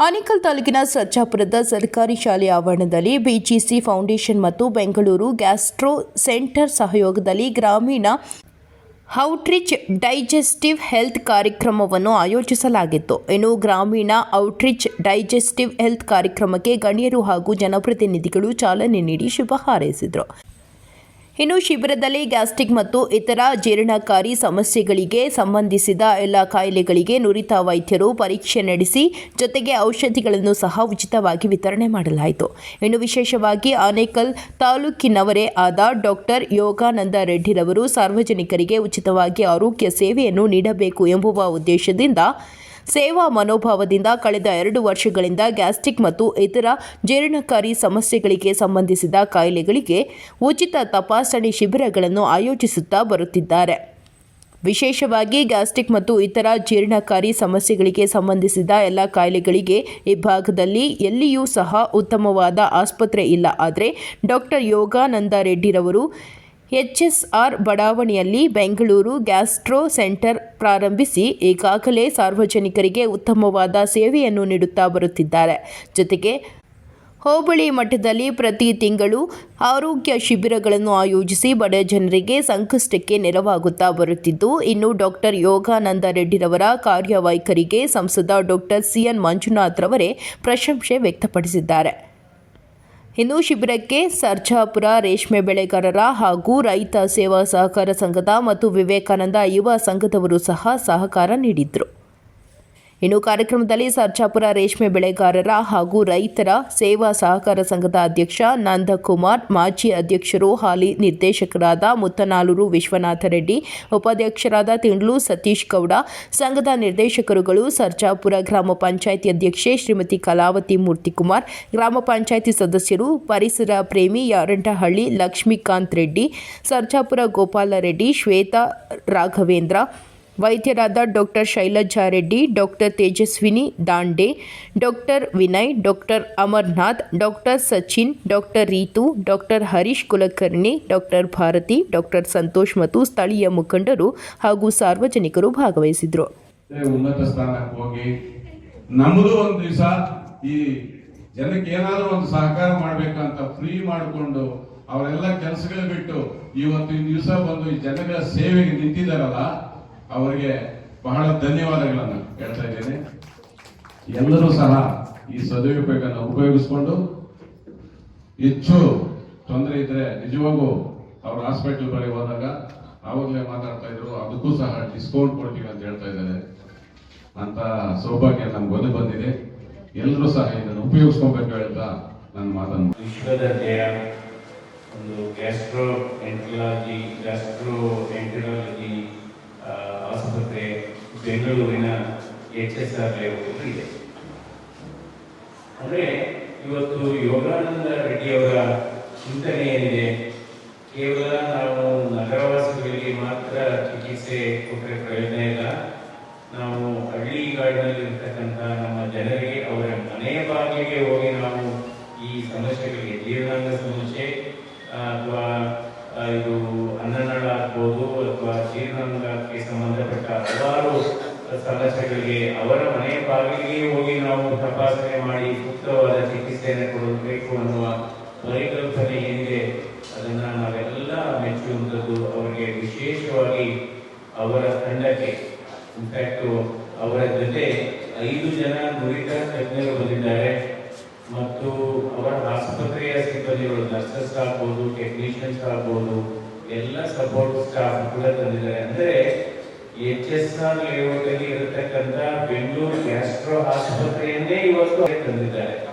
ಆನೇಕಲ್ ತಾಲೂಕಿನ ಸರ್ಜಾಪುರದ ಸರ್ಕಾರಿ ಶಾಲೆ ಆವರಣದಲ್ಲಿ ಬಿಜಿಸಿ ಫೌಂಡೇಶನ್ ಮತ್ತು ಬೆಂಗಳೂರು ಗ್ಯಾಸ್ಟ್ರೋ ಸೆಂಟರ್ ಸಹಯೋಗದಲ್ಲಿ ಗ್ರಾಮೀಣ ಔಟ್ರೀಚ್ ಡೈಜೆಸ್ಟಿವ್ ಹೆಲ್ತ್ ಕಾರ್ಯಕ್ರಮವನ್ನು ಆಯೋಜಿಸಲಾಗಿತ್ತು. ಇನ್ನು ಗ್ರಾಮೀಣ ಔಟ್ರೀಚ್ ಡೈಜೆಸ್ಟಿವ್ ಹೆಲ್ತ್ ಕಾರ್ಯಕ್ರಮಕ್ಕೆ ಗಣ್ಯರು ಹಾಗೂ ಜನಪ್ರತಿನಿಧಿಗಳು ಚಾಲನೆ ನೀಡಿ ಶುಭ ಹಾರೈಸಿದರು. ಇನ್ನು ಶಿಬಿರದಲ್ಲಿ ಗ್ಯಾಸ್ಟ್ರಿಕ್ ಮತ್ತು ಇತರ ಜೀರ್ಣಕಾರಿ ಸಮಸ್ಯೆಗಳಿಗೆ ಸಂಬಂಧಿಸಿದ ಎಲ್ಲ ಕಾಯಿಲೆಗಳಿಗೆ ನುರಿತ ವೈದ್ಯರು ಪರೀಕ್ಷೆ ನಡೆಸಿ ಜೊತೆಗೆ ಔಷಧಿಗಳನ್ನು ಸಹ ಉಚಿತವಾಗಿ ವಿತರಣೆ ಮಾಡಲಾಯಿತು. ಇನ್ನು ವಿಶೇಷವಾಗಿ ಆನೇಕಲ್ ತಾಲೂಕಿನವರೇ ಆದ ಡಾಕ್ಟರ್ ಯೋಗಾನಂದ ರೆಡ್ಡಿರವರು ಸಾರ್ವಜನಿಕರಿಗೆ ಉಚಿತವಾಗಿ ಆರೋಗ್ಯ ಸೇವೆಯನ್ನು ನೀಡಬೇಕು ಎಂಬುವ ಉದ್ದೇಶದಿಂದ ಸೇವಾ ಮನೋಭಾವದಿಂದ ಕಳೆದ ಎರಡು ವರ್ಷಗಳಿಂದ ಗ್ಯಾಸ್ಟ್ರಿಕ್ ಮತ್ತು ಇತರ ಜೀರ್ಣಕಾರಿ ಸಮಸ್ಯೆಗಳಿಗೆ ಸಂಬಂಧಿಸಿದ ಕಾಯಿಲೆಗಳಿಗೆ ಉಚಿತ ತಪಾಸಣೆ ಶಿಬಿರಗಳನ್ನು ಆಯೋಜಿಸುತ್ತಾ ಬರುತ್ತಿದ್ದಾರೆ. ವಿಶೇಷವಾಗಿ ಗ್ಯಾಸ್ಟ್ರಿಕ್ ಮತ್ತು ಇತರ ಜೀರ್ಣಕಾರಿ ಸಮಸ್ಯೆಗಳಿಗೆ ಸಂಬಂಧಿಸಿದ ಎಲ್ಲ ಕಾಯಿಲೆಗಳಿಗೆ ಈ ಭಾಗದಲ್ಲಿ ಎಲ್ಲಿಯೂ ಸಹ ಉತ್ತಮವಾದ ಆಸ್ಪತ್ರೆ ಇಲ್ಲ. ಆದರೆ ಡಾಕ್ಟರ್ ಯೋಗಾನಂದ ರೆಡ್ಡಿರವರು ಎಚ್ಎಸ್ಆರ್ ಬಡಾವಣೆಯಲ್ಲಿ ಬೆಂಗಳೂರು ಗ್ಯಾಸ್ಟ್ರೋ ಸೆಂಟರ್ ಪ್ರಾರಂಭಿಸಿ ಈಗಾಗಲೇ ಸಾರ್ವಜನಿಕರಿಗೆ ಉತ್ತಮವಾದ ಸೇವೆಯನ್ನು ನೀಡುತ್ತಾ ಬರುತ್ತಿದ್ದಾರೆ. ಜೊತೆಗೆ ಹೋಬಳಿ ಮಠದಲ್ಲಿ ಪ್ರತಿ ತಿಂಗಳು ಆರೋಗ್ಯ ಶಿಬಿರಗಳನ್ನು ಆಯೋಜಿಸಿ ಬಡ ಜನರಿಗೆ ಸಂಕಷ್ಟಕ್ಕೆ ನೆರವಾಗುತ್ತಾ ಬರುತ್ತಿದ್ದು, ಇನ್ನು ಡಾಕ್ಟರ್ ಯೋಗಾನಂದ ರೆಡ್ಡಿರವರ ಕಾರ್ಯವೈಖರಿಗೆ ಸಂಸದ ಡಾಕ್ಟರ್ ಸಿಎನ್ ಮಂಜುನಾಥ್ ರವರೇ ಪ್ರಶಂಸೆ ವ್ಯಕ್ತಪಡಿಸಿದ್ದಾರೆ. ಇನ್ನು ಶಿಬಿರಕ್ಕೆ ಸರ್ಜಾಪುರ, ರೇಷ್ಮೆ ಬೆಳೆಗಾರರ ಹಾಗೂ ರೈತ ಸೇವಾ ಸಹಕಾರ ಸಂಘದ ಮತ್ತು ವಿವೇಕಾನಂದ ಯುವ ಸಂಘದವರು ಸಹ ಸಹಕಾರ ನೀಡಿದ್ರು. ಇನ್ನು ಕಾರ್ಯಕ್ರಮದಲ್ಲಿ ಸರ್ಜಾಪುರ ರೇಷ್ಮೆ ಬೆಳೆಗಾರರ ಹಾಗೂ ರೈತರ ಸೇವಾ ಸಹಕಾರ ಸಂಘದ ಅಧ್ಯಕ್ಷ ನಂದಕುಮಾರ್, ಮಾಜಿ ಅಧ್ಯಕ್ಷರು, ಹಾಲಿ ನಿರ್ದೇಶಕರಾದ ಮುತ್ತನಾಲೂರು ವಿಶ್ವನಾಥ ರೆಡ್ಡಿ, ಉಪಾಧ್ಯಕ್ಷರಾದ ತಿಂಡ್ಲು ಸತೀಶ್ ಗೌಡ, ಸಂಘದ ನಿರ್ದೇಶಕರುಗಳು ಸರ್ಜಾಪುರ ಗ್ರಾಮ ಪಂಚಾಯಿತಿ ಅಧ್ಯಕ್ಷೆ ಶ್ರೀಮತಿ ಕಲಾವತಿ ಮೂರ್ತಿಕುಮಾರ್, ಗ್ರಾಮ ಪಂಚಾಯಿತಿ ಸದಸ್ಯರು ಪರಿಸರ ಪ್ರೇಮಿ Yarantahalli Lakshmikant Reddy, Sarjapura Gopala Reddy, Shweta Raghavendra ವೈದ್ಯರಾದ doctor Shailaja Reddy, doctor Tejaswini Dande, doctor Vinay, doctor Amarnath, doctor Sachin, doctor Ritu, doctor Harish Kulkarni, doctor Bharati, doctor Santosh ಮತ್ತು ಸ್ಥಳೀಯ ಮುಖಂಡರು ಹಾಗೂ ಸಾರ್ವಜನಿಕರು ಭಾಗವಹಿಸಿದರು. ಉನ್ನತ ಸ್ಥಾನಕ್ಕೆ ಹೋಗಿ ನಮ್ಮದು ಒಂದು ದಿವಸ ಈ ಜನಕ್ಕೆ ಏನಾದರೂ ಒಂದು ಸಹಕಾರ ಮಾಡ್ಬೇಕಂತ ಫ್ರೀ ಮಾಡಿಕೊಂಡು ಅವರೆಲ್ಲ ಕೆಲಸಗಳು ಬಿಟ್ಟು ಇವತ್ತು ಈ ದಿವಸ ಬಂದು ಈ ಜನಗಳ ಸೇವೆಗೆ ನಿಂತಿದ್ದಾರಲ್ಲ ಅವರಿಗೆ ಬಹಳ ಧನ್ಯವಾದಗಳನ್ನು ಹೇಳ್ತಾ ಇದ್ದೇನೆ. ಎಲ್ಲರೂ ಸಹ ಈ ಸದುಪಯೋಗವನ್ನು ಉಪಯೋಗಿಸ್ಕೊಂಡು ಹೆಚ್ಚು ತೊಂದರೆ ಇದ್ರೆ ನಿಜವಾಗೂ ಅವ್ರ ಹಾಸ್ಪಿಟಲ್ ಬಳಿ ಹೋದಾಗ ಆವಾಗಲೇ ಮಾತಾಡ್ತಾ ಇದ್ರು, ಅದಕ್ಕೂ ಸಹ ಡಿಸ್ಕೌಂಟ್ ಕೊಡ್ತೀವಿ ಅಂತ ಹೇಳ್ತಾ ಇದ್ದಾರೆ. ಅಂತ ಸೌಭಾಗ್ಯ ನಮ್ಗೆ ಬಂದಿದೆ. ಎಲ್ಲರೂ ಸಹ ಇದನ್ನು ಉಪಯೋಗಿಸ್ಕೊಬೇಕು ಹೇಳ್ತಾ ನನ್ನ ಮಾತನ್ನು. ಒಂದು ಗ್ಯಾಸ್ಟ್ರೋ ಎಂಟ್ರಾಲಜಿ ಗ್ಯಾಸ್ಟ್ರೋ ಎಂಟ್ರಾಲಜಿ ಆಸ್ಪತ್ರೆ ಬೆಂಗಳೂರಿನ ಎಚ್ ಎಸ್ ಆರ್ ಲೇಔಟ್ ಇದೆ. ಅಂದರೆ ಇವತ್ತು ಯೋಗಾನಂದ ರೆಡ್ಡಿಯವರ ಚಿಂತನೆ ಏನಿದೆ? ಕೇವಲ ನಾವು ನಗರವಾಸಿಗಳಿಗೆ ಮಾತ್ರ ಚಿಕಿತ್ಸೆ ಕೊಟ್ಟರೆ ಪ್ರಯೋಜನ ಇಲ್ಲ. ನಾವು ಹಳ್ಳಿಗಾಡಿನಲ್ಲಿರ್ತಕ್ಕಂಥ ನಮ್ಮ ಜನರಿಗೆ ಅವರ ಮನೆಯ ಬಾಗಿಲಿಗೆ ಹೋಗಿ ನಾವು ಈ ಸಮಸ್ಯೆಗಳಿಗೆ ಜೀರ್ಣಾಂಗ ಸಮಸ್ಯೆ? ಅಥವಾ ಇದು ಸಮಸ್ಯೆಗಳಿಗೆ ಅವರ ಮನೆಯ ಬಾಗಿಲಿಗೆ ಹೋಗಿ ನಾವು ತಪಾಸಣೆ ಮಾಡಿ ಸೂಕ್ತವಾದ ಚಿಕಿತ್ಸೆಯನ್ನು ಕೊಡಬೇಕು ಅನ್ನುವ ಪರಿಕಲ್ಪನೆ ಏನಿದೆ, ಅದನ್ನು ನಾವೆಲ್ಲ ಮೆಚ್ಚುವಂಥದ್ದು ಅವರಿಗೆ ವಿಶೇಷವಾಗಿ ಅವರ ತಂಡಕ್ಕೆ ಇನ್ಫ್ಯಾಕ್ಟು ಅವರ ಜೊತೆ ಐದು ಜನ ನುರಿತ ತಜ್ಞರು ಬಂದಿದ್ದಾರೆ ಮತ್ತು ಅವರ ಆಸ್ಪತ್ರೆಯ ಸಿಬ್ಬಂದಿಗಳು ನರ್ಸಸ್ ಆಗ್ಬೋದು ಟೆಕ್ನಿಷಿಯನ್ಸ್ ಆಗ್ಬೋದು, ಎಲ್ಲ ಸಪೋರ್ಟ್ ಸ್ಟಾಫ್ ಕೂಡ ತಂದಿದ್ದಾರೆ. ಅಂದ್ರೆ ಎಚ್ ಎಸ್ ಆರ್ ಲೇಔಟ್ ಅಲ್ಲಿ ಇರತಕ್ಕಂತ ಬೆಂಗಳೂರು ಗ್ಯಾಸ್ಟ್ರೋ ಆಸ್ಪತ್ರೆಯನ್ನೇ ಇವತ್ತು ತಂದಿದ್ದಾರೆ.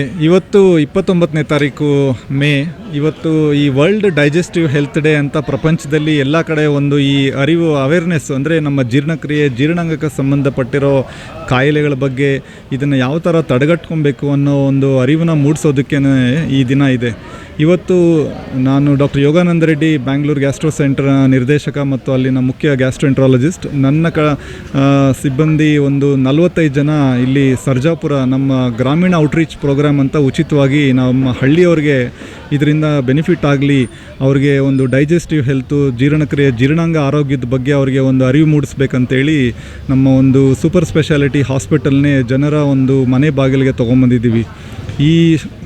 ಇವತ್ತು ಇಪ್ಪತ್ತೊಂಬತ್ತನೇ ತಾರೀಕು ಮೇ, ಇವತ್ತು ಈ ವರ್ಲ್ಡ್ ಡೈಜೆಸ್ಟಿವ್ ಹೆಲ್ತ್ ಡೇ ಅಂತ ಪ್ರಪಂಚದಲ್ಲಿ ಎಲ್ಲ ಕಡೆ ಒಂದು ಈ ಅರಿವು ಅವೇರ್ನೆಸ್ ಅಂದರೆ ನಮ್ಮ ಜೀರ್ಣಕ್ರಿಯೆ, ಜೀರ್ಣಾಂಗಕ್ಕೆ ಸಂಬಂಧಪಟ್ಟಿರೋ ಕಾಯಿಲೆಗಳ ಬಗ್ಗೆ ಇದನ್ನು ಯಾವ ಥರ ತಡೆಗಟ್ಕೊಬೇಕು ಅನ್ನೋ ಒಂದು ಅರಿವನ್ನ ಮೂಡಿಸೋದಕ್ಕೆ ಈ ದಿನ ಇದೆ. ಇವತ್ತು ನಾನು doctor Yogananda Reddy Bangalore gastro centre ನಿರ್ದೇಶಕ ಮತ್ತು ಅಲ್ಲಿನ ಮುಖ್ಯ ಗ್ಯಾಸ್ಟ್ರೋಎಂಟ್ರಾಲಜಿಸ್ಟ್ ನನ್ನ ಕ ಸಿಬ್ಬಂದಿ ಒಂದು ನಲವತ್ತೈದು ಜನ ಇಲ್ಲಿ ಸರ್ಜಾಪುರ ನಮ್ಮ ಗ್ರಾಮೀಣ ಔಟ್ರೀಚ್ ಪ್ರೋಗ್ರಾಮ್ ಅಂತ ಉಚಿತವಾಗಿ ನಮ್ಮ ಹಳ್ಳಿಯವ್ರಿಗೆ ಇದರಿಂದ ಬೆನಿಫಿಟ್ ಆಗಲಿ, ಅವ್ರಿಗೆ ಒಂದು ಡೈಜೆಸ್ಟಿವ್ ಹೆಲ್ತು, ಜೀರ್ಣಕ್ರಿಯೆ, ಜೀರ್ಣಾಂಗ ಆರೋಗ್ಯದ ಬಗ್ಗೆ ಅವರಿಗೆ ಒಂದು ಅರಿವು ಮೂಡಿಸ್ಬೇಕಂತೇಳಿ ನಮ್ಮ ಒಂದು ಸೂಪರ್ ಸ್ಪೆಷಾಲಿಟಿ ಹಾಸ್ಪಿಟಲ್ನೇ ಜನರ ಒಂದು ಮನೆ ಬಾಗಿಲಿಗೆ ತೊಗೊಂಬಂದಿದ್ದೀವಿ. ಈ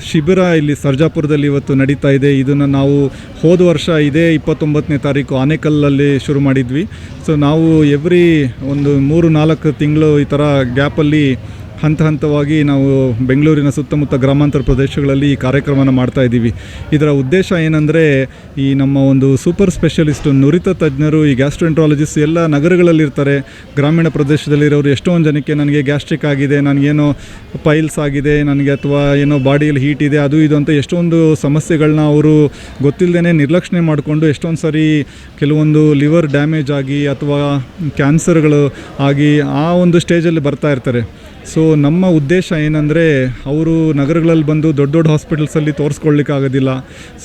ಶಿಬಿರ ಇಲ್ಲಿ ಸರ್ಜಾಪುರದಲ್ಲಿ ಇವತ್ತು ನಡೀತಾ ಇದೆ. ಇದನ್ನು ನಾವು ಹೋದ ವರ್ಷ ಇದೇ ಇಪ್ಪತ್ತೊಂಬತ್ತನೇ ತಾರೀಕು ಆನೇಕಲ್ಲಲ್ಲಿ ಶುರು ಮಾಡಿದ್ವಿ. ಸೊ ನಾವು ಎವ್ರಿ ಒಂದು ಮೂರು ನಾಲ್ಕು ತಿಂಗಳು ಈ ಥರ ಗ್ಯಾಪಲ್ಲಿ ಹಂತ ಹಂತವಾಗಿ ನಾವು ಬೆಂಗಳೂರಿನ ಸುತ್ತಮುತ್ತ ಗ್ರಾಮಾಂತರ ಪ್ರದೇಶಗಳಲ್ಲಿ ಈ ಕಾರ್ಯಕ್ರಮನ ಮಾಡ್ತಾ ಇದ್ದೀವಿ. ಇದರ ಉದ್ದೇಶ ಏನಂದರೆ ಈ ನಮ್ಮ ಒಂದು ಸೂಪರ್ ಸ್ಪೆಷಲಿಸ್ಟು ನುರಿತ ತಜ್ಞರು, ಈ ಗ್ಯಾಸ್ಟ್ರೋಎಂಟ್ರಾಲಜಿಸ್ಟ್ ಎಲ್ಲ ನಗರಗಳಲ್ಲಿರ್ತಾರೆ. ಗ್ರಾಮೀಣ ಪ್ರದೇಶದಲ್ಲಿರೋರು ಎಷ್ಟೊಂದು ಜನಕ್ಕೆ ನನಗೆ ಗ್ಯಾಸ್ಟ್ರಿಕ್ ಆಗಿದೆ, ನನಗೇನೋ ಪೈಲ್ಸ್ ಆಗಿದೆ, ನನಗೆ ಅಥವಾ ಏನೋ ಬಾಡಿಯಲ್ಲಿ ಹೀಟ್ ಇದೆ, ಅದು ಇದು ಅಂತ ಎಷ್ಟೊಂದು ಸಮಸ್ಯೆಗಳನ್ನ ಅವರು ಗೊತ್ತಿಲ್ಲದೇ ನಿರ್ಲಕ್ಷಣೆ ಮಾಡಿಕೊಂಡು ಎಷ್ಟೊಂದು ಸರಿ ಕೆಲವೊಂದು ಲಿವರ್ ಡ್ಯಾಮೇಜ್ ಆಗಿ ಅಥವಾ ಕ್ಯಾನ್ಸರ್ಗಳು ಆಗಿ ಆ ಒಂದು ಸ್ಟೇಜಲ್ಲಿ ಬರ್ತಾ ಇರ್ತಾರೆ. ಸೊ ನಮ್ಮ ಉದ್ದೇಶ ಏನಂದರೆ ಅವರು ನಗರಗಳಲ್ಲಿ ಬಂದು ದೊಡ್ಡ ದೊಡ್ಡ ಹಾಸ್ಪಿಟಲ್ಸಲ್ಲಿ ತೋರಿಸ್ಕೊಳ್ಳಿಕ್ಕಾಗೋದಿಲ್ಲ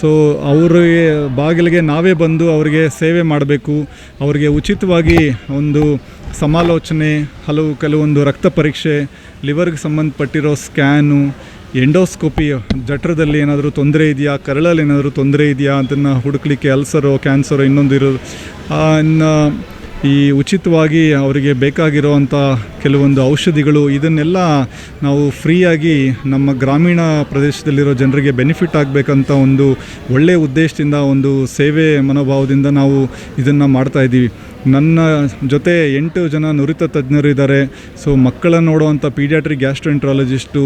ಸೊ ಅವರಿಗೆ ಬಾಗಿಲಿಗೆ ನಾವೇ ಬಂದು ಅವರಿಗೆ ಸೇವೆ ಮಾಡಬೇಕು. ಅವರಿಗೆ ಉಚಿತವಾಗಿ ಒಂದು ಸಮಾಲೋಚನೆ ಹಲವು ಕೆಲವೊಂದು ರಕ್ತ ಪರೀಕ್ಷೆ ಲಿವರ್ಗೆ ಸಂಬಂಧಪಟ್ಟಿರೋ ಸ್ಕ್ಯಾನು ಎಂಡೋಸ್ಕೋಪಿ ಜಠರದಲ್ಲಿ ಏನಾದರೂ ತೊಂದರೆ ಇದೆಯಾ ಕರಳಲ್ಲಿ ಏನಾದರೂ ತೊಂದರೆ ಇದೆಯಾ ಅದನ್ನು ಹುಡುಕ್ಲಿಕ್ಕೆ ಅಲ್ಸರೋ ಕ್ಯಾನ್ಸರೋ ಇನ್ನೊಂದು ಇರೋ ಆ, ಇನ್ನು ಈ ಉಚಿತವಾಗಿ ಅವರಿಗೆ ಬೇಕಾಗಿರುವಂಥ ಕೆಲವೊಂದು ಔಷಧಿಗಳು, ಇದನ್ನೆಲ್ಲ ನಾವು ಫ್ರೀಯಾಗಿ ನಮ್ಮ ಗ್ರಾಮೀಣ ಪ್ರದೇಶದಲ್ಲಿರೋ ಜನರಿಗೆ ಬೆನಿಫಿಟ್ ಆಗಬೇಕಂತ ಒಂದು ಒಳ್ಳೆಯ ಉದ್ದೇಶದಿಂದ, ಒಂದು ಸೇವೆ ಮನೋಭಾವದಿಂದ ನಾವು ಇದನ್ನು ಮಾಡ್ತಾ ಇದ್ದೀವಿ. ನನ್ನ ಜೊತೆ ಎಂಟು ಜನ ನುರಿತ ತಜ್ಞರು ಇದ್ದಾರೆ ಸೊ, ಮಕ್ಕಳನ್ನು ನೋಡುವಂಥ ಪೀಡಿಯಾಟ್ರಿ ಗ್ಯಾಸ್ಟ್ರೆಂಟ್ರಾಲಜಿಸ್ಟು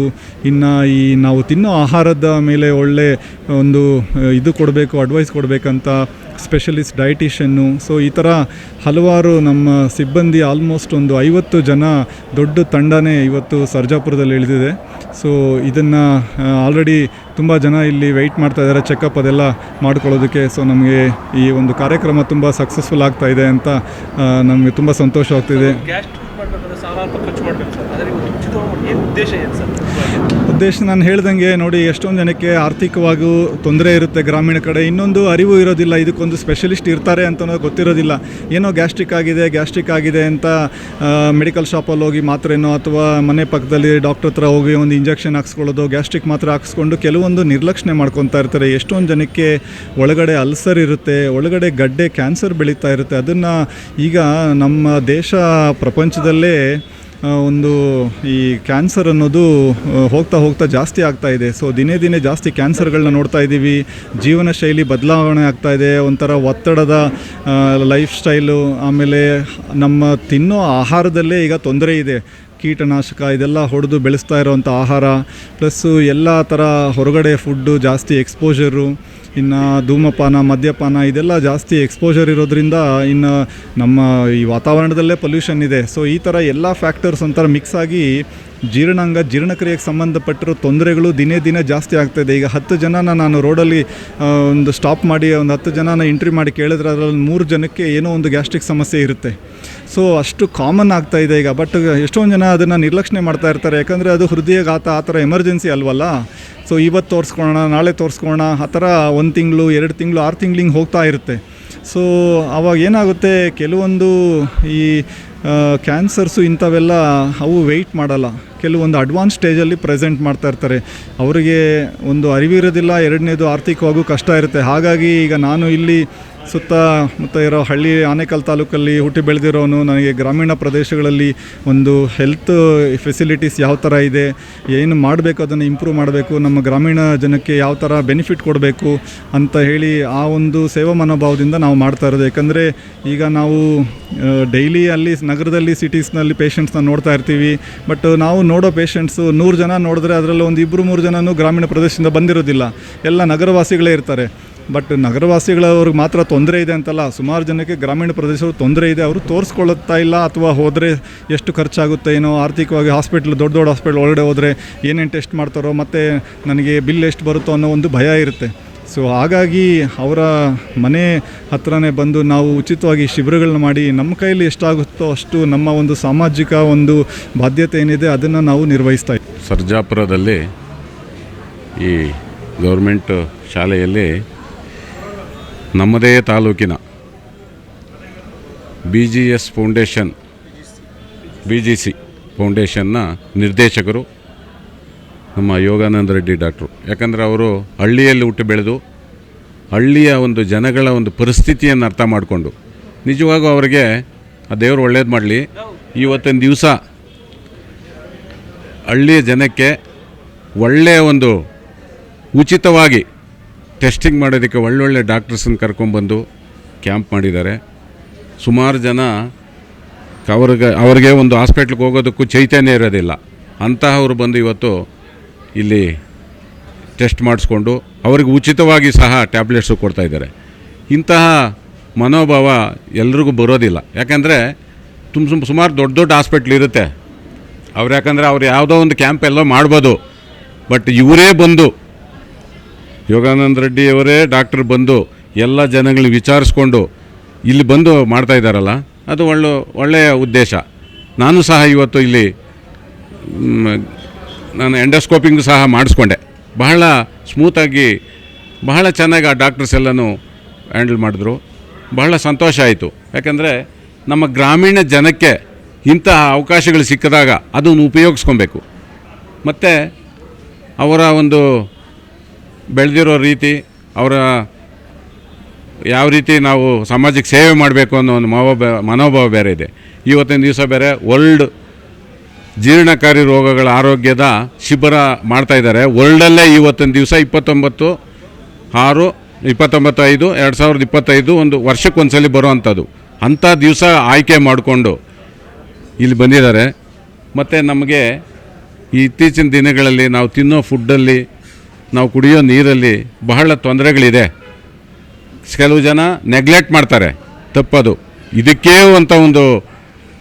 ಇನ್ನು ಈ ನಾವು ತಿನ್ನೋ ಆಹಾರದ ಮೇಲೆ ಒಳ್ಳೆ ಒಂದು ಇದು ಕೊಡಬೇಕು, ಅಡ್ವೈಸ್ ಕೊಡಬೇಕಂತ ಸ್ಪೆಷಲಿಸ್ಟ್ ಡಯಟಿಷನ್ನು ಸೊ ಈ ಥರ ಹಲವಾರು ನಮ್ಮ ಸಿಬ್ಬಂದಿ ಆಲ್ಮೋಸ್ಟ್ ಒಂದು ಐವತ್ತು ಜನ ದೊಡ್ಡ ತಂಡನೇ ಇವತ್ತು ಸರ್ಜಾಪುರದಲ್ಲಿ ಇಳಿದಿದೆ. ಸೊ ಇದನ್ನು ಆಲ್ರೆಡಿ ತುಂಬ ಜನ ಇಲ್ಲಿ ವೆಯ್ಟ್ ಮಾಡ್ತಾ ಇದ್ದಾರೆ ಚೆಕಪ್ ಅದೆಲ್ಲ ಮಾಡ್ಕೊಳ್ಳೋದಕ್ಕೆ. ಸೊ ನಮಗೆ ಈ ಒಂದು ಕಾರ್ಯಕ್ರಮ ತುಂಬ ಸಕ್ಸಸ್ಫುಲ್ ಆಗ್ತಾ ಇದೆ ಅಂತ ನಮಗೆ ತುಂಬ ಸಂತೋಷ ಆಗ್ತಿದೆ. ಉದ್ದೇಶ ನಾನು ಹೇಳ್ದಂಗೆ ನೋಡಿ, ಎಷ್ಟೊಂದು ಜನಕ್ಕೆ ಆರ್ಥಿಕವಾಗೂ ತೊಂದರೆ ಇರುತ್ತೆ ಗ್ರಾಮೀಣ ಕಡೆ. ಇನ್ನೊಂದು ಅರಿವು ಇರೋದಿಲ್ಲ, ಇದಕ್ಕೊಂದು ಸ್ಪೆಷಲಿಸ್ಟ್ ಇರ್ತಾರೆ ಅಂತ ಗೊತ್ತಿರೋದಿಲ್ಲ. ಏನೋ ಗ್ಯಾಸ್ಟ್ರಿಕ್ ಆಗಿದೆ ಗ್ಯಾಸ್ಟ್ರಿಕ್ ಆಗಿದೆ ಅಂತ ಮೆಡಿಕಲ್ ಶಾಪಲ್ಲಿ ಹೋಗಿ ಮಾತ್ರೆನೋ ಅಥವಾ ಮನೆ ಪಕ್ಕದಲ್ಲಿ ಡಾಕ್ಟರ್ ಹತ್ರ ಹೋಗಿ ಒಂದು ಇಂಜೆಕ್ಷನ್ ಹಾಕ್ಸ್ಕೊಳ್ಳೋದು, ಗ್ಯಾಸ್ಟ್ರಿಕ್ ಮಾತ್ರ ಹಾಕ್ಸ್ಕೊಂಡು ಕೆಲವೊಂದು ನಿರ್ಲಕ್ಷಣೆ ಮಾಡ್ಕೊತಾ ಇರ್ತಾರೆ. ಎಷ್ಟೊಂದು ಜನಕ್ಕೆ ಒಳಗಡೆ ಅಲ್ಸರ್ ಇರುತ್ತೆ, ಒಳಗಡೆ ಗಡ್ಡೆ ಕ್ಯಾನ್ಸರ್ ಬೆಳೀತಾ ಇರುತ್ತೆ. ಅದನ್ನು ಈಗ ನಮ್ಮ ದೇಶ ಪ್ರಪಂಚದಲ್ಲೇ ಒಂದು ಈ ಕ್ಯಾನ್ಸರ್ ಅನ್ನೋದು ಹೋಗ್ತಾ ಹೋಗ್ತಾ ಜಾಸ್ತಿ ಆಗ್ತಾ ಇದೆ. ಸೊ ದಿನೇ ದಿನೇ ಜಾಸ್ತಿ ಕ್ಯಾನ್ಸರ್ಗಳನ್ನ ನೋಡ್ತಾ ಇದ್ದೀವಿ. ಜೀವನ ಶೈಲಿ ಬದಲಾವಣೆ ಆಗ್ತಾ ಇದೆ. ಒಂಥರ ಒತ್ತಡದ ಲೈಫ್ ಸ್ಟೈಲು ಆಮೇಲೆ ನಮ್ಮ ತಿನ್ನೋ ಆಹಾರದಲ್ಲೇ ಈಗ ತೊಂದರೆ ಇದೆ. ಕೀಟನಾಶಕ ಇದೆಲ್ಲ ಹೊಡೆದು ಬೆಳೆಸ್ತಾ ಇರೋವಂಥ ಆಹಾರ, ಪ್ಲಸ್ಸು ಎಲ್ಲ ಥರ ಹೊರಗಡೆ ಫುಡ್ಡು ಜಾಸ್ತಿ ಎಕ್ಸ್ಪೋಜರು ಇನ್ನು ಧೂಮಪಾನ, ಮದ್ಯಪಾನ ಇದೆಲ್ಲ ಜಾಸ್ತಿ ಎಕ್ಸ್ಪೋಜರ್ ಇರೋದ್ರಿಂದ ಇನ್ನು ನಮ್ಮ ಈ ವಾತಾವರಣದಲ್ಲೇ ಪೊಲ್ಯೂಷನ್ ಇದೆ. ಸೊ ಈ ಥರ ಎಲ್ಲ ಫ್ಯಾಕ್ಟರ್ಸ್ ಒಂಥರ ಮಿಕ್ಸ್ ಆಗಿ ಜೀರ್ಣಾಂಗ ಜೀರ್ಣಕ್ರಿಯೆಗೆ ಸಂಬಂಧಪಟ್ಟಿರೋ ತೊಂದರೆಗಳು ದಿನೇ ದಿನೇ ಜಾಸ್ತಿ ಆಗ್ತಾಯಿದೆ ಈಗ ಹತ್ತು ಜನನ ನಾನು ರೋಡಲ್ಲಿ ಒಂದು ಸ್ಟಾಪ್ ಮಾಡಿ, ಒಂದು ಹತ್ತು ಜನನ ಎಂಟ್ರಿ ಮಾಡಿ ಕೇಳಿದ್ರೆ ಅದರಲ್ಲಿ ಮೂರು ಜನಕ್ಕೆ ಏನೋ ಒಂದು ಗ್ಯಾಸ್ಟ್ರಿಕ್ ಸಮಸ್ಯೆ ಇರುತ್ತೆ. ಸೊ ಅಷ್ಟು ಕಾಮನ್ ಆಗ್ತಾ ಇದೆ ಈಗ. ಬಟ್ ಎಷ್ಟೊಂದು ಜನ ಅದನ್ನು ನಿರ್ಲಕ್ಷಣೆ ಮಾಡ್ತಾ ಇರ್ತಾರೆ. ಯಾಕಂದರೆ ಅದು ಹೃದಯಘಾತ, ಆ ಥರ ಎಮರ್ಜೆನ್ಸಿ ಅಲ್ವಲ್ಲ? ಸೊ ಇವತ್ತು ತೋರಿಸ್ಕೊಳ್ಳೋಣ, ನಾಳೆ ತೋರಿಸ್ಕೊಳ್ಳೋಣ, ಆ ಥರ ಒಂದು ತಿಂಗಳು, ಎರಡು ತಿಂಗಳು, ಆರು ತಿಂಗಳಿಗೆ ಹೋಗ್ತಾ ಇರುತ್ತೆ. ಸೊ ಅವಾಗ ಏನಾಗುತ್ತೆ? ಕೆಲವೊಂದು ಈ ಕ್ಯಾನ್ಸರ್ಸು ಇಂಥವೆಲ್ಲ ಅವು ವೆಯ್ಟ್ ಮಾಡಲ್ಲ. ಕೆಲವೊಂದು ಅಡ್ವಾನ್ಸ್ ಸ್ಟೇಜಲ್ಲಿ ಪ್ರೆಸೆಂಟ್ ಮಾಡ್ತಾ ಇರ್ತಾರೆ. ಅವರಿಗೆ ಒಂದು ಅರಿವಿರೋದಿಲ್ಲ, ಎರಡನೇದು ಆರ್ಥಿಕವಾಗೂ ಕಷ್ಟ ಇರುತ್ತೆ. ಹಾಗಾಗಿ ಈಗ ನಾನು ಇಲ್ಲಿ ಸುತ್ತ ಮುತ್ತ ಇರೋ ಹಳ್ಳಿ ಆನೇಕಲ್ ತಾಲೂಕಲ್ಲಿ ಹುಟ್ಟಿ ಬೆಳೆದಿರೋನು, ನನಗೆ ಗ್ರಾಮೀಣ ಪ್ರದೇಶಗಳಲ್ಲಿ ಒಂದು ಹೆಲ್ತ್ ಫೆಸಿಲಿಟೀಸ್ ಯಾವ ಥರ ಇದೆ, ಏನು ಮಾಡಬೇಕು, ಅದನ್ನು ಇಂಪ್ರೂವ್ ಮಾಡಬೇಕು, ನಮ್ಮ ಗ್ರಾಮೀಣ ಜನಕ್ಕೆ ಯಾವ ಥರ ಬೆನಿಫಿಟ್ ಕೊಡಬೇಕು ಅಂತ ಹೇಳಿ ಆ ಒಂದು ಸೇವಾ ಮನೋಭಾವದಿಂದ ನಾವು ಮಾಡ್ತಾ ಇರೋದು. ಯಾಕಂದರೆ ಈಗ ನಾವು ಡೈಲಿ ಅಲ್ಲಿ ನಗರದಲ್ಲಿ ಸಿಟೀಸ್ನಲ್ಲಿ ಪೇಷಂಟ್ಸ್ನ ನೋಡ್ತಾ ಇರ್ತೀವಿ ಬಟ್ ನಾವು ನೋಡೋ ಪೇಷಂಟ್ಸು ನೂರು ಜನ ನೋಡಿದ್ರೆ ಅದರಲ್ಲಿ ಒಂದು ಇಬ್ಬರು ಮೂರು ಜನನೂ ಗ್ರಾಮೀಣ ಪ್ರದೇಶದಿಂದ ಬಂದಿರೋದಿಲ್ಲ. ಎಲ್ಲ ನಗರವಾಸಿಗಳೇ ಇರ್ತಾರೆ. ಬಟ್ ನಗರವಾಸಿಗಳವ್ರಿಗೆ ಮಾತ್ರ ತೊಂದರೆ ಇದೆ ಅಂತಲ್ಲ. ಸುಮಾರು ಜನಕ್ಕೆ ಗ್ರಾಮೀಣ ಪ್ರದೇಶವ್ರು ತೊಂದರೆ ಇದೆ. ಅವರು ತೋರಿಸ್ಕೊಳ್ಳುತ್ತಾ ಇಲ್ಲ ಅಥವಾ ಹೋದರೆ ಎಷ್ಟು ಖರ್ಚಾಗುತ್ತೆ ಏನೋ ಆರ್ಥಿಕವಾಗಿ ಹಾಸ್ಪಿಟ್ಲ್, ದೊಡ್ಡ ದೊಡ್ಡ ಹಾಸ್ಪಿಟ್ಲ್ ಒಳಗಡೆ ಹೋದರೆ ಏನೇನು ಟೆಸ್ಟ್ ಮಾಡ್ತಾರೋ ಮತ್ತು ನನಗೆ ಬಿಲ್ ಎಷ್ಟು ಬರುತ್ತೋ ಅನ್ನೋ ಒಂದು ಭಯ ಇರುತ್ತೆ. ಸೊ ಹಾಗಾಗಿ ಅವರ ಮನೆ ಹತ್ರನೇ ಬಂದು ನಾವು ಉಚಿತವಾಗಿ ಶಿಬಿರಗಳನ್ನ ಮಾಡಿ ನಮ್ಮ ಕೈಯಲ್ಲಿ ಎಷ್ಟಾಗುತ್ತೋ ಅಷ್ಟು ನಮ್ಮ ಒಂದು ಸಾಮಾಜಿಕ ಒಂದು ಬಾಧ್ಯತೆ ಏನಿದೆ ಅದನ್ನು ನಾವು ನಿರ್ವಹಿಸ್ತಾ ಇದ್ದೀವಿ ಸರ್ಜಾಪುರದಲ್ಲಿ ಈ ಗೌರ್ಮೆಂಟ್ ಶಾಲೆಯಲ್ಲಿ ನಮ್ಮದೇ ತಾಲೂಕಿನ B G S foundation B G C ಫೌಂಡೇಶನ್ನ ನಿರ್ದೇಶಕರು, ನಮ್ಮ ಯೋಗಾನಂದ ರೆಡ್ಡಿ ಡಾಕ್ಟ್ರು. ಯಾಕಂದರೆ ಅವರು ಹಳ್ಳಿಯಲ್ಲಿ ಹುಟ್ಟು ಬೆಳೆದು ಹಳ್ಳಿಯ ಒಂದು ಜನಗಳ ಒಂದು ಪರಿಸ್ಥಿತಿಯನ್ನು ಅರ್ಥ ಮಾಡಿಕೊಂಡು ನಿಜವಾಗೂ ಅವರಿಗೆ ಆ ದೇವರು ಒಳ್ಳೇದು ಮಾಡಲಿ. ಇವತ್ತಿನ ದಿವಸ ಹಳ್ಳಿಯ ಜನಕ್ಕೆ ಒಳ್ಳೆಯ ಒಂದು ಉಚಿತವಾಗಿ ಟೆಸ್ಟಿಂಗ್ ಮಾಡೋದಕ್ಕೆ ಒಳ್ಳೊಳ್ಳೆ ಡಾಕ್ಟರ್ಸನ್ನು ಕರ್ಕೊಂಬಂದು ಕ್ಯಾಂಪ್ ಮಾಡಿದ್ದಾರೆ. ಸುಮಾರು ಜನ ಅವ್ರಿಗೆ ಅವ್ರಿಗೆ ಒಂದು ಹಾಸ್ಪಿಟ್ಲಿಗೆ ಹೋಗೋದಕ್ಕೂ ಚೈತನ್ಯ ಇರೋದಿಲ್ಲ. ಅಂತಹವರು ಬಂದು ಇವತ್ತು ಇಲ್ಲಿ ಟೆಸ್ಟ್ ಮಾಡಿಸ್ಕೊಂಡು ಅವ್ರಿಗೆ ಉಚಿತವಾಗಿ ಸಹ ಟ್ಯಾಬ್ಲೆಟ್ಸು ಕೊಡ್ತಾ ಇದ್ದಾರೆ. ಇಂತಹ ಮನೋಭಾವ ಎಲ್ರಿಗೂ ಬರೋದಿಲ್ಲ. ಯಾಕಂದರೆ ತುಂಬ ಸುಮಾರು ದೊಡ್ಡ ದೊಡ್ಡ ಹಾಸ್ಪಿಟ್ಲ್ ಇರುತ್ತೆ. ಅವ್ರು ಯಾಕಂದರೆ ಅವ್ರು ಯಾವುದೋ ಒಂದು ಕ್ಯಾಂಪ್ ಎಲ್ಲೋ ಮಾಡ್ಬೋದು. ಬಟ್ ಇವರೇ ಬಂದು ಯೋಗಾನಂದ ರೆಡ್ಡಿಯವರೇ ಡಾಕ್ಟರ್ ಬಂದು ಎಲ್ಲ ಜನಗಳನ್ನ ವಿಚಾರಿಸ್ಕೊಂಡು ಇಲ್ಲಿ ಬಂದು ಮಾಡ್ತಾ ಇದ್ದಾರಲ್ಲ, ಅದು ಒಳ್ಳೆ ಒಳ್ಳೆಯ ಉದ್ದೇಶ. ನಾನು ಸಹ ಇವತ್ತು ಇಲ್ಲಿ ನಾನು ಎಂಡೋಸ್ಕೋಪಿಂಗ್ ಸಹ ಮಾಡಿಸ್ಕೊಂಡೆ. ಬಹಳ ಸ್ಮೂತಾಗಿ ಬಹಳ ಚೆನ್ನಾಗಿ ಆ ಡಾಕ್ಟರ್ಸ್ ಎಲ್ಲನೂ ಹ್ಯಾಂಡಲ್ ಮಾಡಿದ್ರು. ಬಹಳ ಸಂತೋಷ ಆಯಿತು. ಯಾಕಂದರೆ ನಮ್ಮ ಗ್ರಾಮೀಣ ಜನಕ್ಕೆ ಇಂತಹ ಅವಕಾಶಗಳು ಸಿಕ್ಕಿದಾಗ ಅದನ್ನು ಉಪಯೋಗಿಸ್ಕೊಬೇಕು. ಮತ್ತು ಅವರ ಒಂದು ಬೆಳೆದಿರೋ ರೀತಿ ಅವರ ಯಾವ ರೀತಿ ನಾವು ಸಮಾಜಕ್ಕೆ ಸೇವೆ ಮಾಡಬೇಕು ಅನ್ನೋ ಒಂದು ಮನೋಭಾವ ಮನೋಭಾವ ಬೇರೆ ಇದೆ. ಇವತ್ತಿನ ದಿವಸ ಬೇರೆ ವರ್ಲ್ಡ್ ಜೀರ್ಣಕಾರಿ ರೋಗಗಳ ಆರೋಗ್ಯದ ಶಿಬಿರ ಮಾಡ್ತಾಯಿದ್ದಾರೆ ವರ್ಲ್ಡಲ್ಲೇ ಇವತ್ತಿನ ದಿವಸ ಇಪ್ಪತ್ತೊಂಬತ್ತು ಆರು, ಇಪ್ಪತ್ತೊಂಬತ್ತು ಐದು, ಎರಡು ಸಾವಿರದ ಇಪ್ಪತ್ತೈದು ಒಂದು ವರ್ಷಕ್ಕೆ ಒಂದ್ಸಲಿ ಬರುವಂಥದ್ದು. ಅಂಥ ದಿವಸ ಆಯ್ಕೆ ಮಾಡಿಕೊಂಡು ಇಲ್ಲಿ ಬಂದಿದ್ದಾರೆ. ಮತ್ತು ನಮಗೆ ಇತ್ತೀಚಿನ ದಿನಗಳಲ್ಲಿ ನಾವು ತಿನ್ನೋ ಫುಡ್ಡಲ್ಲಿ ನಾವು ಕುಡಿಯೋ ನೀರಲ್ಲಿ ಬಹಳ ತೊಂದರೆಗಳಿದೆ. ಕೆಲವು ಜನ ನೆಗ್ಲೆಕ್ಟ್ ಮಾಡ್ತಾರೆ. ತಪ್ಪದು. ಇದಕ್ಕೇ ಅಂತ ಒಂದು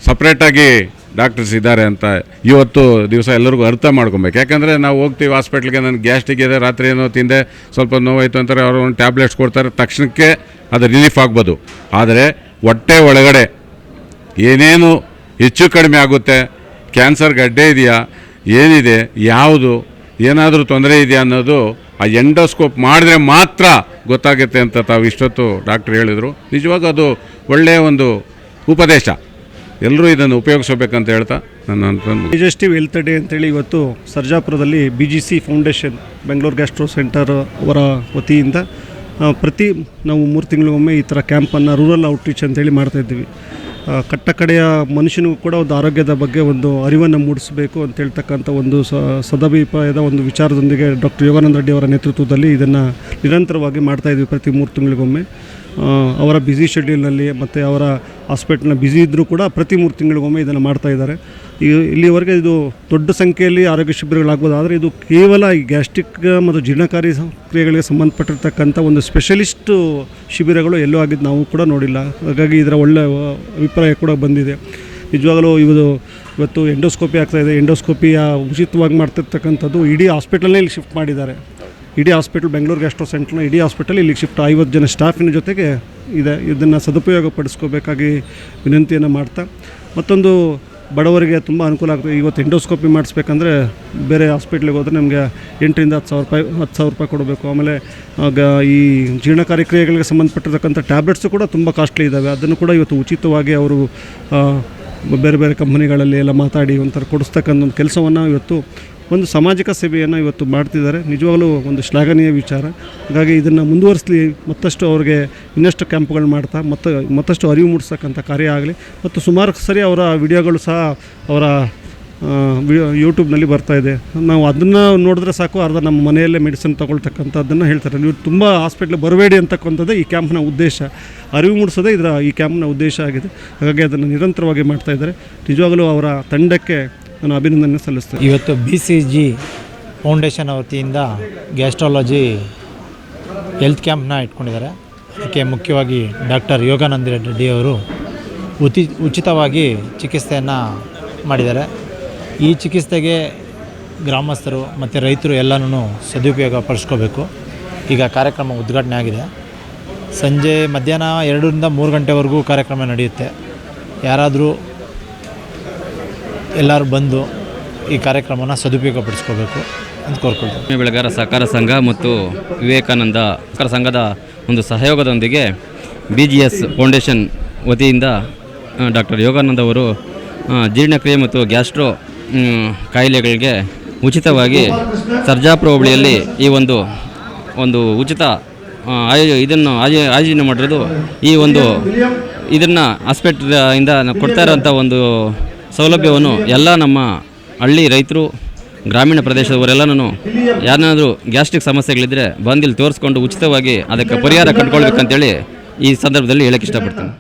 ಸಪ್ರೇಟಾಗಿ ಡಾಕ್ಟರ್ಸ್ ಇದ್ದಾರೆ ಅಂತ ಇವತ್ತು ದಿವಸ ಎಲ್ಲರಿಗೂ ಅರ್ಥ ಮಾಡ್ಕೊಬೇಕು. ಯಾಕಂದರೆ ನಾವು ಹೋಗ್ತೀವಿ ಹಾಸ್ಪಿಟ್ಲಿಗೆ ನನಗೆ ಗ್ಯಾಸ್ಟ್ರಿಕ್ ಇದೆ, ರಾತ್ರಿ ಏನೋ ತಿಂದೆ, ಸ್ವಲ್ಪ ನೋವಾಯಿತು ಅಂತಾರೆ, ಅವರು ಒಂದು ಟ್ಯಾಬ್ಲೆಟ್ಸ್ ಕೊಡ್ತಾರೆ, ತಕ್ಷಣಕ್ಕೆ ಅದು ರಿಲೀಫ್ ಆಗ್ಬೋದು. ಆದರೆ ಹೊಟ್ಟೆ ಒಳಗಡೆ ಏನೇನು ಹೆಚ್ಚು ಕಡಿಮೆ ಆಗುತ್ತೆ ಕ್ಯಾನ್ಸರ್ ಗಡ್ಡೆ ಇದೆಯಾ, ಏನಿದೆ, ಯಾವುದು ಏನಾದರೂ ತೊಂದರೆ ಇದೆಯಾ ಅನ್ನೋದು ಆ ಎಂಡೋಸ್ಕೋಪ್ ಮಾಡಿದ್ರೆ ಮಾತ್ರ ಗೊತ್ತಾಗುತ್ತೆ ಅಂತ ತಾವು ಇಷ್ಟೊತ್ತು ಡಾಕ್ಟ್ರ್ ಹೇಳಿದರು. ನಿಜವಾಗ ಅದು ಒಳ್ಳೆಯ ಒಂದು ಉಪದೇಶ. ಎಲ್ಲರೂ ಇದನ್ನು ಉಪಯೋಗಿಸಬೇಕಂತ ಹೇಳ್ತಾ ನನ್ನ ಡಿಜೆಸ್ಟಿವ್ ಹೆಲ್ತ್ ಡೇ ಅಂತೇಳಿ ಇವತ್ತು ಸರ್ಜಾಪುರದಲ್ಲಿ B G C foundation Bengaluru gastro centre ಅವರ ವತಿಯಿಂದ ಪ್ರತಿ ನಾವು ಮೂರು ತಿಂಗಳಿಗೊಮ್ಮೆ ಈ ಥರ ಕ್ಯಾಂಪನ್ನು ರೂರಲ್ ಔಟ್ರೀಚ್ ಅಂತೇಳಿ ಮಾಡ್ತಾಯಿದ್ದೀವಿ ಆ, ಕಟ್ಟ ಕಡೆಯ ಮನುಷ್ಯನಿಗೂ ಕೂಡ ಒಂದು ಆರೋಗ್ಯದ ಬಗ್ಗೆ ಒಂದು ಅರಿವನ್ನು ಮೂಡಿಸಬೇಕು ಅಂತ ಹೇಳ್ತಕ್ಕಂಥ ಒಂದು ಸದಭಿಪ್ರಾಯದ ಒಂದು ವಿಚಾರದೊಂದಿಗೆ ಡಾಕ್ಟರ್ ಯೋಗಾನಂದ ರೆಡ್ಡಿ ಅವರ ನೇತೃತ್ವದಲ್ಲಿ ಇದನ್ನು ನಿರಂತರವಾಗಿ ಮಾಡ್ತಾಯಿದ್ವಿ ಪ್ರತಿ ಮೂರು ತಿಂಗಳಿಗೊಮ್ಮೆ. ಅವರ ಬ್ಯುಸಿ ಶೆಡ್ಯೂಲ್ನಲ್ಲಿ ಮತ್ತು ಅವರ ಹಾಸ್ಪಿಟ್ಲ್ನ ಬ್ಯುಸಿ ಇದ್ದರೂ ಕೂಡ ಪ್ರತಿ ಮೂರು ತಿಂಗಳಿಗೊಮ್ಮೆ ಇದನ್ನು ಮಾಡ್ತಾ ಇದ್ದಾರೆ. ಈ ಇಲ್ಲಿವರೆಗೆ ಇದು ದೊಡ್ಡ ಸಂಖ್ಯೆಯಲ್ಲಿ ಆರೋಗ್ಯ ಶಿಬಿರಗಳಾಗ್ಬೋದು ಆದರೆ ಇದು ಕೇವಲ ಈ ಗ್ಯಾಸ್ಟ್ರಿಕ್ ಮತ್ತು ಜೀರ್ಣಕಾರಿ ಕ್ರಿಯೆಗಳಿಗೆ ಸಂಬಂಧಪಟ್ಟಿರ್ತಕ್ಕಂಥ ಒಂದು ಸ್ಪೆಷಲಿಸ್ಟ್ ಶಿಬಿರಗಳು ಎಲ್ಲೂ ಆಗಿದ್ದು ನಾವು ಕೂಡ ನೋಡಿಲ್ಲ. ಹಾಗಾಗಿ ಇದರ ಒಳ್ಳೆಯ ಅಭಿಪ್ರಾಯ ಕೂಡ ಬಂದಿದೆ. ನಿಜವಾಗಲೂ ಇವರು ಇವತ್ತು ಎಂಡೋಸ್ಕೋಪಿ ಆಗ್ತಾಯಿದೆ ಎಂಡೋಸ್ಕೋಪಿಯ ಉಚಿತವಾಗಿ ಮಾಡ್ತಿರ್ತಕ್ಕಂಥದ್ದು ಇಡೀ ಹಾಸ್ಪಿಟಲ್ನೇ ಇಲ್ಲಿ ಶಿಫ್ಟ್ ಮಾಡಿದ್ದಾರೆ. ಇಡೀ ಹಾಸ್ಪಿಟಲ್ ಬೆಂಗಳೂರು ಗ್ಯಾಸ್ಟ್ರೋ ಸೆಂಟ್ರ್ನ ಇಡೀ ಹಾಸ್ಪಿಟಲ್ ಇಲ್ಲಿಗೆ ಶಿಫ್ಟ್. ಐವತ್ತು ಜನ ಸ್ಟಾಫಿನ ಜೊತೆಗೆ ಇದೆ, ಇದನ್ನು ಸದುಪಯೋಗ ಪಡಿಸ್ಕೋಬೇಕಾಗಿ ವಿನಂತಿಯನ್ನು ಮಾಡ್ತಾ. ಮತ್ತೊಂದು ಬಡವರಿಗೆ ತುಂಬ ಅನುಕೂಲ ಆಗ್ತದೆ. ಇವತ್ತು ಎಂಡೋಸ್ಕೋಪಿ ಮಾಡಿಸ್ಬೇಕಂದ್ರೆ ಬೇರೆ ಹಾಸ್ಪಿಟ್ಲಿಗೆ ಹೋದರೆ ನಮಗೆ ಎಂಟರಿಂದ ಹತ್ತು ಸಾವಿರ ರೂಪಾಯಿ, ಹತ್ತು ಸಾವಿರ ರೂಪಾಯಿ ಕೊಡಬೇಕು. ಆಮೇಲೆ ಆಗ ಈ ಜೀರ್ಣಕಾರಿ ಕ್ರಿಯೆಗಳಿಗೆ ಸಂಬಂಧಪಟ್ಟಿರ್ತಕ್ಕಂಥ ಟ್ಯಾಬ್ಲೆಟ್ಸು ಕೂಡ ತುಂಬ ಕಾಸ್ಟ್ಲಿ ಇದ್ದಾವೆ ಅದನ್ನು ಕೂಡ ಇವತ್ತು ಉಚಿತವಾಗಿ ಅವರು ಬೇರೆ ಬೇರೆ ಕಂಪ್ನಿಗಳಲ್ಲಿ ಎಲ್ಲ ಮಾತಾಡಿ ಒಂಥರ ಕೊಡಿಸ್ತಕ್ಕಂಥ ಒಂದು ಕೆಲಸವನ್ನು ಇವತ್ತು ಒಂದು ಸಾಮಾಜಿಕ ಸೇವೆಯನ್ನು ಇವತ್ತು ಮಾಡ್ತಿದ್ದಾರೆ. ನಿಜವಾಗಲೂ ಒಂದು ಶ್ಲಾಘನೀಯ ವಿಚಾರ. ಹಾಗಾಗಿ ಇದನ್ನು ಮುಂದುವರಿಸಲಿ, ಮತ್ತಷ್ಟು ಅವ್ರಿಗೆ ಇನ್ನಷ್ಟು ಕ್ಯಾಂಪ್ಗಳು ಮಾಡ್ತಾ, ಮತ್ತು, ಮತ್ತಷ್ಟು ಅರಿವು ಮೂಡಿಸ್ತಕ್ಕಂಥ ಕಾರ್ಯ ಆಗಲಿ. ಮತ್ತು ಸುಮಾರು ಸರಿ ಅವರ ವಿಡಿಯೋಗಳು ಸಹ ಅವರ ಯೂಟ್ಯೂಬ್ನಲ್ಲಿ ಬರ್ತಾ ಇದೆ. ನಾವು ಅದನ್ನು ನೋಡಿದ್ರೆ ಸಾಕು, ಅರ್ಧ ನಮ್ಮ ಮನೆಯಲ್ಲೇ ಮೆಡಿಸಿನ್ ತೊಗೊಳ್ತಕ್ಕಂಥದ್ದನ್ನು ಹೇಳ್ತಾರೆ. ನೀವು ತುಂಬ ಹಾಸ್ಪಿಟ್ಲಿಗೆ ಬರಬೇಡಿ ಅಂತಕ್ಕಂಥದ್ದು ಈ ಕ್ಯಾಂಪ್ನ ಉದ್ದೇಶ. ಅರಿವು ಮೂಡಿಸೋದೇ ಇದರ ಈ ಕ್ಯಾಂಪ್ನ ಉದ್ದೇಶ ಆಗಿದೆ. ಹಾಗಾಗಿ ಅದನ್ನು ನಿರಂತರವಾಗಿ ಮಾಡ್ತಾ ಇದ್ದಾರೆ. ನಿಜವಾಗಲೂ ಅವರ ತಂಡಕ್ಕೆ ನಾನು ಅಭಿನಂದನೆ ಸಲ್ಲಿಸ್ತೇನೆ. ಇವತ್ತು ಬಿ ಸಿ ಜಿ ಫೌಂಡೇಶನ್ ವತಿಯಿಂದ ಗ್ಯಾಸ್ಟ್ರಾಲಜಿ ಹೆಲ್ತ್ ಕ್ಯಾಂಪ್ನ ಇಟ್ಕೊಂಡಿದ್ದಾರೆ. ಅದಕ್ಕೆ ಮುಖ್ಯವಾಗಿ ಡಾಕ್ಟರ್ ಯೋಗಾನಂದ ರೆಡ್ಡಿ ಅವರು ಉತಿ, ಉಚಿತವಾಗಿ ಚಿಕಿತ್ಸೆಯನ್ನು ಮಾಡಿದ್ದಾರೆ. ಈ ಚಿಕಿತ್ಸೆಗೆ ಗ್ರಾಮಸ್ಥರು ಮತ್ತು ರೈತರು ಎಲ್ಲನೂ ಸದುಪಯೋಗ ಪಡಿಸ್ಕೋಬೇಕು. ಈಗ ಕಾರ್ಯಕ್ರಮ ಉದ್ಘಾಟನೆ ಆಗಿದೆ. ಸಂಜೆ ಮಧ್ಯಾಹ್ನ ಎರಡರಿಂದ ಮೂರು ಗಂಟೆವರೆಗೂ ಕಾರ್ಯಕ್ರಮ ನಡೆಯುತ್ತೆ. ಯಾರಾದರೂ ಎಲ್ಲರೂ ಬಂದು ಈ ಕಾರ್ಯಕ್ರಮನ ಸದುಪಯೋಗ ಪಡಿಸ್ಕೋಬೇಕು ಅಂತ ಕೋರ್ಕೊಳ್ತೀನಿ ಬೆಳೆಗಾರ ಸಹಕಾರ ಸಂಘ ಮತ್ತು ವಿವೇಕಾನಂದ ಸಹಕಾರ ಸಂಘದ ಒಂದು ಸಹಯೋಗದೊಂದಿಗೆ ಬಿ ಜಿ ಎಸ್ ಫೌಂಡೇಶನ್ ವತಿಯಿಂದ ಡಾಕ್ಟರ್ ಯೋಗಾನಂದ್ ಅವರು ಜೀರ್ಣಕ್ರಿಯೆ ಮತ್ತು ಗ್ಯಾಸ್ಟ್ರೋ ಕಾಯಿಲೆಗಳಿಗೆ ಉಚಿತವಾಗಿ ಸರ್ಜಾಪುರ ಹೋಬಳಿಯಲ್ಲಿ ಈ ಒಂದು ಒಂದು ಉಚಿತ ಆಯೋ, ಇದನ್ನು ಆಯೋ, ಆಯೋಜನೆ ಮಾಡಿರೋದು ಈ ಒಂದು ಇದನ್ನು ಹಾಸ್ಪಿಟ್ಲಿಂದ ಕೊಡ್ತಾ ಇರೋಂಥ ಒಂದು ಸೌಲಭ್ಯವನ್ನು ಎಲ್ಲ ನಮ್ಮ ಹಳ್ಳಿ ರೈತರು, ಗ್ರಾಮೀಣ ಪ್ರದೇಶದವರೆಲ್ಲನೂ ಯಾರನ್ನಾದರೂ ಗ್ಯಾಸ್ಟ್ರಿಕ್ ಸಮಸ್ಯೆಗಳಿದ್ದರೆ ಬಂದಿಲ್ಲಿ ತೋರಿಸ್ಕೊಂಡು ಉಚಿತವಾಗಿ ಅದಕ್ಕೆ ಪರಿಹಾರ ಕಂಡುಕೊಳ್ಬೇಕಂತೇಳಿ ಈ ಸಂದರ್ಭದಲ್ಲಿ ಹೇಳಕ್ಕೆ ಇಷ್ಟಪಡ್ತೀನಿ.